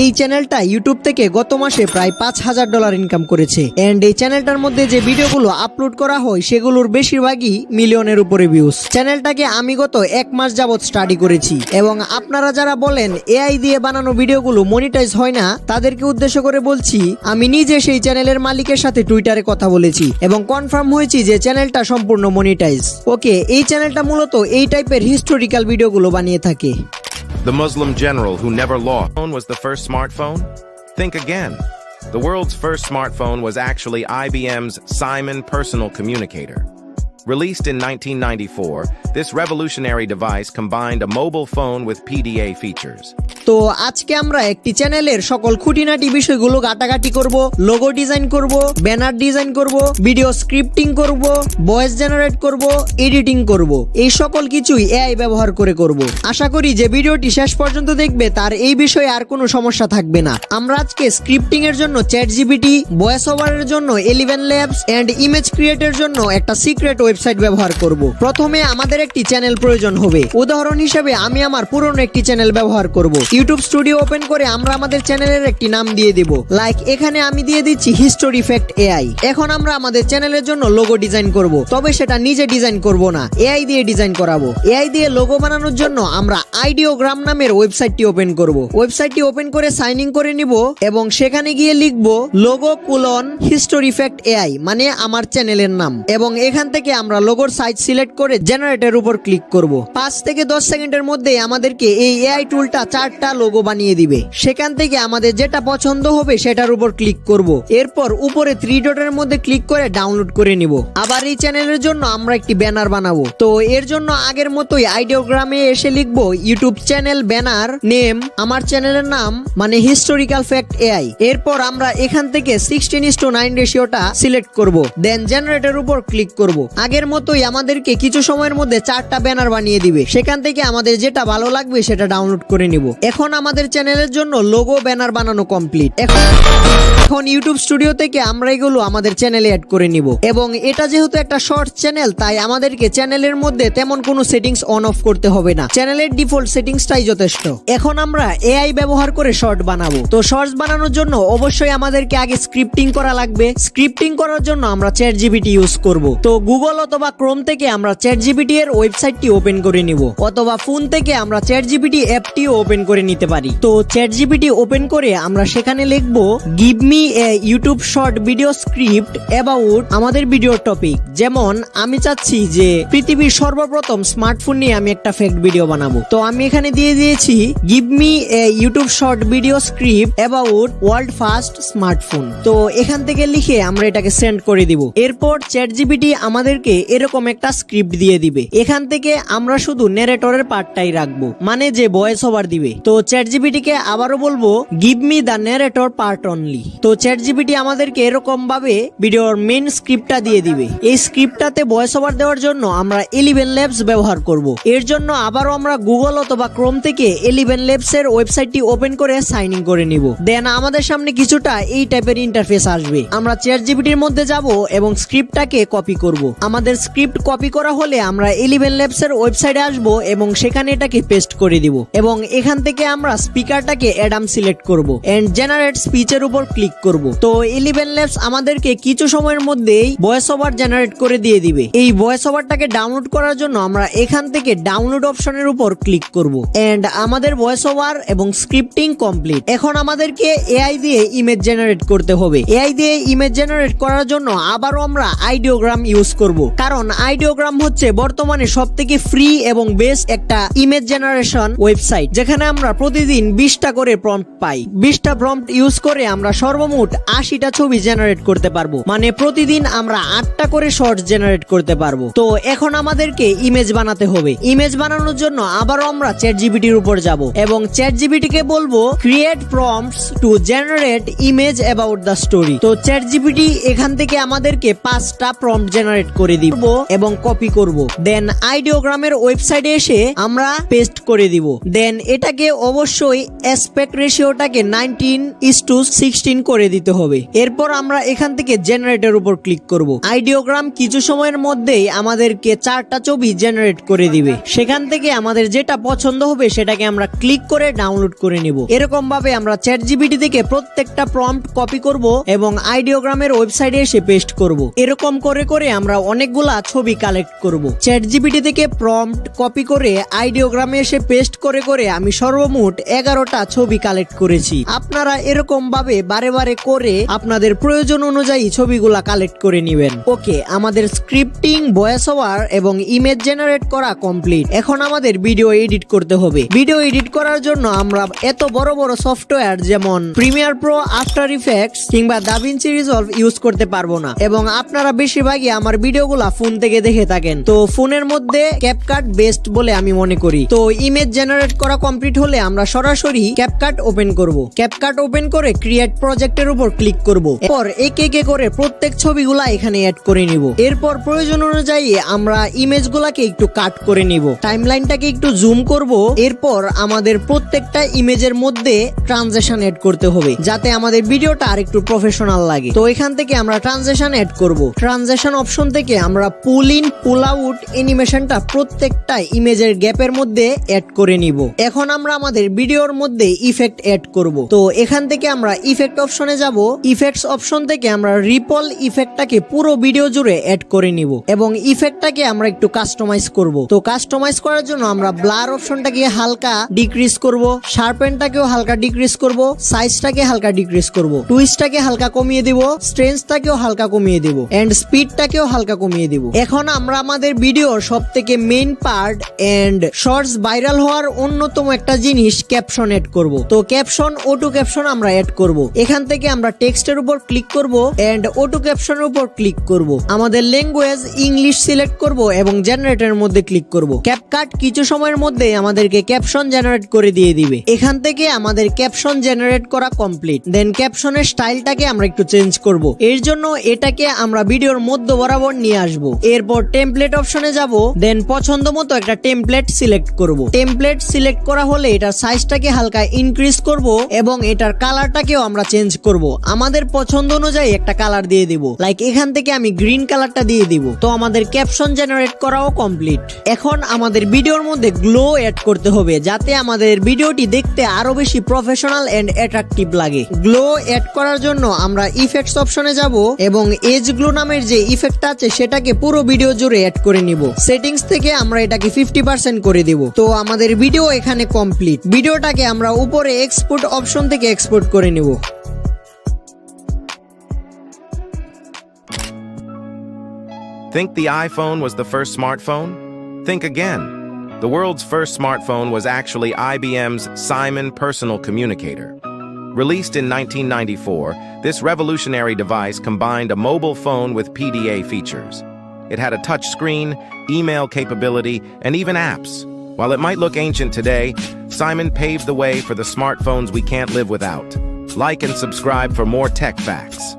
এই চ্যানেলটা ইউটিউব থেকে গত মাসে প্রায় পাঁচ হাজার ডলার ইনকাম করেছে। এন্ড এই চ্যানেলটার মধ্যে যে ভিডিওগুলো আপলোড করা হয়, সেগুলোর বেশিরভাগই মিলিয়নের উপরে ভিউজ চ্যানেলটাকে আমি গত এক মাস যাবৎ স্টাডি করেছি এবং আপনারা যারা বলেন এআই দিয়ে বানানো ভিডিওগুলো মনিটাইজ হয় না, তাদেরকে উদ্দেশ্য করে বলছি, আমি নিজে সেই চ্যানেলের মালিকের সাথে টুইটারে কথা বলেছি এবং কনফার্ম হয়েছি যে চ্যানেলটা সম্পূর্ণ মনিটাইজ ওকে এই চ্যানেলটা মূলত এই টাইপের হিস্টোরিক্যাল ভিডিওগুলো বানিয়ে থাকে। The Muslim general who never lost was the first smartphone? Think again. The world's first smartphone was actually IBM's Simon Personal Communicator. Released in 1994, this revolutionary device combined a mobile phone with PDA features. তো আজকে আমরা একটি চ্যানেলের সকল খুঁটিনাটি বিষয়গুলো ঘাটাঘাটি করব লোগো ডিজাইন করব ব্যানার ডিজাইন করব ভিডিও স্ক্রিপ্টিং করব ভয়েস জেনারেট করব এডিটিং করব। এই সকল কিছুই এআই ব্যবহার করে করব। আশা করি যে ভিডিওটি শেষ পর্যন্ত দেখবে তার এই বিষয়ে আর কোনো সমস্যা থাকবে না। আমরা আজকে স্ক্রিপ্টিং এর জন্য চ্যাট জিবিটি ভয়েস ওভারের জন্য এলিভেন ল্যাবস এন্ড ইমেজ ক্রিয়েটের জন্য একটা সিক্রেট ওয়েবসাইট ব্যবহার করব। প্রথমে আমাদের একটি চ্যানেল প্রয়োজন হবে। উদাহরণ হিসেবে আমি আমার পুরনো একটি চ্যানেল ব্যবহার করব। ইউটিউব স্টুডিও ওপেন করে আমরা আমাদের চ্যানেলের একটি নাম দিয়ে দেব। লাইক এখানে আমি দিয়ে দিচ্ছি হিস্টোরি ফ্যাক্ট এআই এখন আমরা আমাদের চ্যানেলের জন্য লোগো ডিজাইন করব। তবে সেটা নিজে ডিজাইন করব না এআই দিয়ে ডিজাইন করাবো। এআই দিয়ে লোগো বানানোর জন্য আমরা আইডিওগ্রাম নামের ওয়েবসাইটটি ওপেন করব। ওয়েবসাইটটি ওপেন করে সাইন ইন করে নিব এবং সেখানে গিয়ে লিখব logo colon history fact AI মানে আমার চ্যানেলের নাম। এবং এখান থেকে আমরা লোগোর সাইজ সিলেক্ট করে জেনারেটের উপর ক্লিক করব। পাঁচ থেকে দশ সেকেন্ডের মধ্যে আমাদেরকে এই এআই টুলটা চারটা লোগো বানিয়ে দিবে। সেখান থেকে আমাদের যেটা পছন্দ হবে সেটার উপর ক্লিক করব। এরপর উপরে থ্রি ডটের মধ্যে ক্লিক করে ডাউনলোড করে নিব। আবার এই চ্যানেলের জন্য আমরা একটি ব্যানার বানাবো। তো এর জন্য আগের মতোই আইডিওগ্রামে এসে লিখব ইউটিউব চ্যানেল ব্যানার নেম আমার চ্যানেলের নাম মানে হিস্টোরিক্যাল ফ্যাক্ট এআই এরপর আমরা এখান থেকে সিক্সটিন ইস টু নাইন রেশিওটা সিলেক্ট করব। দেন জেনারেটের উপর ক্লিক করব। আগের মতোই আমাদেরকে কিছু সময়ের মধ্যে চারটা ব্যানার বানিয়ে দিবে। সেখান থেকে আমাদের যেটা ভালো লাগবে সেটা ডাউনলোড করে নিব। এখন আমাদের চ্যানেলের জন্য লোগো ব্যানার বানানো কমপ্লিট এখন এখন ইউটিউব স্টুডিও থেকে আমরা এগুলো আমাদের চ্যানেলে অ্যাড করে নিব। এবং এটা যেহেতু একটা শর্ট চ্যানেল তাই আমাদেরকে চ্যানেলের মধ্যে তেমন কোনো সেটিংস অন অফ করতে হবে না। চ্যানেলের ডিফল্ট সেটিংসটাই যথেষ্ট। এখন আমরা এআই ব্যবহার করে শর্ট বানাবো। তো শর্টস বানানোর জন্য অবশ্যই আমাদেরকে আগে স্ক্রিপ্টিং করা লাগবে। স্ক্রিপ্টিং করার জন্য আমরা চ্যাট জিবিটি ইউজ করব। তো গুগল অথবা ক্রোম থেকে আমরা চ্যাট জিবিটি এর ওয়েবসাইটটি ওপেন করে নিব। অথবা ফোন থেকে আমরা চ্যাট জিবিটি অ্যাপটিও ওপেন করে নিতে পারি। তো চ্যাট জিবিটি ওপেন করে আমরা সেখানে লিখব give me a YouTube short video script about আমাদের ভিডিও টপিক যেমন, আমি চাচ্ছি যে পৃথিবীর সর্বপ্রথম স্মার্টফোন নিয়ে আমি একটা ফেক ভিডিও বানাবো। তো আমি এখানে দিয়ে দিয়েছি give me a YouTube short video script about world first smartphone তো এখান থেকে লিখে আমরা এটাকে সেন্ড করে দিব। এরপর চ্যাট জিবিটি আমাদেরকে এরকম একটা স্ক্রিপ্ট দিয়ে দিবে। এখান থেকে আমরা শুধু নেরেটরের পার্টটাই রাখব। মানে যে ভয়েস ওভার দিবে। তো চ্যাট জিবিটি কে আবারও বলব give me the narrator part only তো চ্যাট জিবিটি আমাদেরকে এরকম ভাবে ভিডিওর মেন স্ক্রিপ্টটা দিয়ে দিবে। এই স্ক্রিপ্টটাতে ভয়েস ওভার দেওয়ার জন্য আমরা এলিভেন ল্যাবস ব্যবহার করব। এর জন্য আবারও আমরা গুগল অথবা ক্রোম থেকে এলিভেন ল্যাবস এর ওয়েবসাইটটি ওপেন করে সাইন ইন করে নিব। দেন আমাদের সামনে কিছুটা এই টাইপের ইন্টারফেস আসবে। আমরা চ্যাট জিবিটির মধ্যে যাব এবং স্ক্রিপ্টটাকে কপি করব। আমাদের স্ক্রিপ্ট কপি করা হলে আমরা এলিভেন ল্যাবস এর ওয়েবসাইটে আসব এবং সেখানে এটাকে পেস্ট করে দিব। এবং এখান থেকে আমরা স্পিকারটাকে অ্যাডাম সিলেক্ট করব। এন্ড জেনারেট স্পিচের উপর ক্লিক করব। তো ইলেভেন ল্যাবস আমাদেরকে কিছু সময়ের মধ্যেই ভয়েস ওভার জেনারেট করে দিয়ে দিবে। এই ভয়েস ওভারটাকে ডাউনলোড করার জন্য আমরা এখান থেকে ডাউনলোড অপশনের উপর ক্লিক করব। এন্ড আমাদের ভয়েস ওভার এবং স্ক্রিপ্টিং কমপ্লিট এখন আমাদেরকে এআই দিয়ে ইমেজ জেনারেট করতে হবে। এআই দিয়ে ইমেজ জেনারেট করার জন্য আবারও আমরা আইডিওগ্রাম ইউজ করব। কারণ আইডিওগ্রাম হচ্ছে বর্তমানে সব থেকে ফ্রি এবং বেস্ট একটা ইমেজ জেনারেশন ওয়েবসাইট যেখানে আমরা প্রতিদিন বিশটা করে প্রম্পট পাই। বিশটা প্রম্পট ইউজ করে আমরা সর্বমোট আশিটা ছবি জেনারেট করতে পারব। মানে প্রতিদিন আমরা আটটা করে শর্টস জেনারেট করতে পারব। তো এখন আমাদেরকে ইমেজ বানাতে হবে। ইমেজ বানানোর জন্য আবারও আমরা চ্যাট জিবিটির উপর যাব এবং চ্যাট জিবিটি কে বলব create prompts to generate image about the story তো চ্যাট জিবিটি এখান থেকে আমাদেরকে পাঁচটা প্রম্পট জেনারেট করে দিব এবং কপি করব। দেন আইডিওগ্রামের ওয়েবসাইটে এসে আমরা পেস্ট করে দিব। দেন এটাকে অবশ্যই অ্যাসপেক্ট রেশিওটাকে নাইনটিন ইস টু সিক্সটিন করে দিতে হবে। এরপর আমরা এখান থেকে জেনারেটের উপর ক্লিক করব। আইডিওগ্রাম কিছু সময়ের মধ্যেই আমাদেরকে চারটা ছবি জেনারেট করে দিবে। সেখান থেকে আমাদের যেটা পছন্দ হবে সেটাকে আমরা ক্লিক করে ডাউনলোড করে নিব। এরকম ভাবে আমরা চ্যাট জিবিটি থেকে প্রত্যেকটা প্রম্পট কপি করব এবং আইডিওগ্রামের ওয়েবসাইটে এসে পেস্ট করব। এরকম করে করে আমরা অনেকগুলা ছবি কালেক্ট করব। চ্যাট জিবিটি থেকে প্রম্পট কপি করে আইডিওগ্রামে এসে পেস্ট করে করে আমি সর্বমোট এগারোটা ছবি কালেক্ট করেছি। আপনারা এরকম ভাবে বারে বারে করে আপনাদের প্রয়োজন অনুযায়ী ছবিগুলা কালেক্ট করে নেবেন। ওকে, আমাদের স্ক্রিপ্টিং ভয়েস ওভার এবং ইমেজ জেনারেট করা কমপ্লিট। এখন আমাদের ভিডিও এডিট করতে হবে। ভিডিও এডিট করার জন্য আমরা এত বড় বড় সফটওয়্যার যেমন প্রিমিয়ার প্রো আফটার ইফেক্টস কিংবা দাভিনসি রিজলভ ইউজ করতে পারব না। এবং আপনারা বেশিরভাগই আমার ভিডিওগুলা ফোন থেকে দেখে থাকেন। তো ফোনের মধ্যে ক্যাপকাট বেস্ট বলে আমি মনে করি। তো ইমেজ জেনারেট করা কমপ্লিট হলে আমরা সরাসরি ক্যাপকাট ওপেন করব। ক্যাপকাট ওপেন করে ক্রিয়েট প্রজেক্টের উপর ক্লিক করব। এরপর একে একে করে প্রত্যেক ছবিগুলা এখানে অ্যাড করে নিব। এরপর প্রয়োজন অনুযায়ী আমরা ইমেজগুলাকে একটু কাট করে নিব। টাইমলাইনটাকে একটু জুম করব। এরপর আমাদের প্রত্যেকটা ইমেজের মধ্যে ট্রানজেকশন এড করতে হবে, যাতে আমাদের ভিডিওটা আর একটু প্রফেশনাল লাগে। তো এখান থেকে আমরা ট্রানজেকশন এড করব। ট্রানজেকশন অপশন থেকে আমরা পুল ইন পুল আউট অ্যানিমেশনটা প্রত্যেকটা ইমেজের গ্যাপের মধ্যে অ্যাড করে নিব। এখন আমরা আমাদের ভিডিওর মধ্যে ইফেক্ট অ্যাড করব। তো এখান থেকে আমরা ইফেক্ট অপশনে যাব ইফেক্টস অপশন থেকে আমরা রিপল ইফেক্টটাকে পুরো ভিডিও জুড়ে অ্যাড করে নিব এবং ইফেক্টটাকে আমরা একটু কাস্টমাইজ করব। তো কাস্টমাইজ করার জন্য আমরা ব্লার অপশনটাকে হালকা ডিক্রিজ করব শার্পেনটাকেও হালকা ডিক্রিজ করব সাইজটাকে হালকা ডিক্রিজ করব টুইস্টটাকে হালকা কমিয়ে দিব স্ট্রেঞ্জটাকেও হালকা কমিয়ে দিব এন্ড স্পিডটাকেও হালকা কমিয়ে দিব। এখন আমরা আমাদের ভিডিওর সব থেকে main part and shorts viral হওয়ার অন্যতম একটা জিনিস ক্যাপশন এড করব। তো ক্যাপশন অটো ক্যাপশন আমরা এড করব। এখান থেকে আমরা টেক্সটের উপর ক্লিক করব এন্ড অটো ক্যাপশনের উপর ক্লিক করব। আমাদের ল্যাঙ্গুয়েজ ইংলিশ সিলেক্ট করব এবং জেনারেটরের মধ্যে ক্লিক করব। ক্যাপকাট কিছু সময়ের মধ্যে আমাদেরকে ক্যাপশন জেনারেট করে দিয়ে দিবে। এখান থেকে আমাদের ক্যাপশন জেনারেট করা কমপ্লিট দেন ক্যাপশনের স্টাইলটাকে আমরা একটু চেঞ্জ করব। এর জন্য এটাকে আমরা ভিডিওর মধ্য বরাবর নিয়ে আসব। এরপর টেমপ্লেট অপশনে যাব। দেন পছন্দ মতো একটা টেমপ্লেট সিলেক্ট করব। টেমপ্লেট সিলেক্ট করা হলে এটার সাইজটাকে হালকা ইনক্রিজ করব এবং এটার কালারটাকেও আমরা চেঞ্জ করব। আমাদের পছন্দ অনুযায়ী একটা কালার দিয়ে দিব। লাইক এখান থেকে আমি গ্রিন কালারটা দিয়ে দিব। তো আমাদের ক্যাপশন জেনারেট করাও কমপ্লিট এখন আমাদের ভিডিওর মধ্যে গ্লো অ্যাড করতে হবে, যাতে আমাদের ভিডিওটি দেখতে আরও বেশি প্রফেশনাল এন্ড অ্যাট্রাকটিভ লাগে। গ্লো অ্যাড করার জন্য আমরা ইফেক্টস অপশনে যাব এবং এজ গ্লো নামের যে ইফেক্টটা আছে, সেটাকে পুরো ভিডিও জুড়ে অ্যাড করে নিব। সেটিংস থেকে আমরা এটাকে ফিফটি পার্সেন্ট করে দিব। তো আমাদের ভিডিও এখানে কমপ্লিট ভিডিওটাকে আমরা উপরে এক্সপোর্ট অপশন থেকে এক্সপোর্ট করে নিব। Think the iPhone was the first smartphone? Think again. The world's first smartphone was actually IBM's Simon Personal Communicator. Released in 1994, this revolutionary device combined a mobile phone with PDA features. It had a touch screen, email capability, and even apps. While it might look ancient today, Simon paved the way for the smartphones we can't live without. Like and subscribe for more tech facts.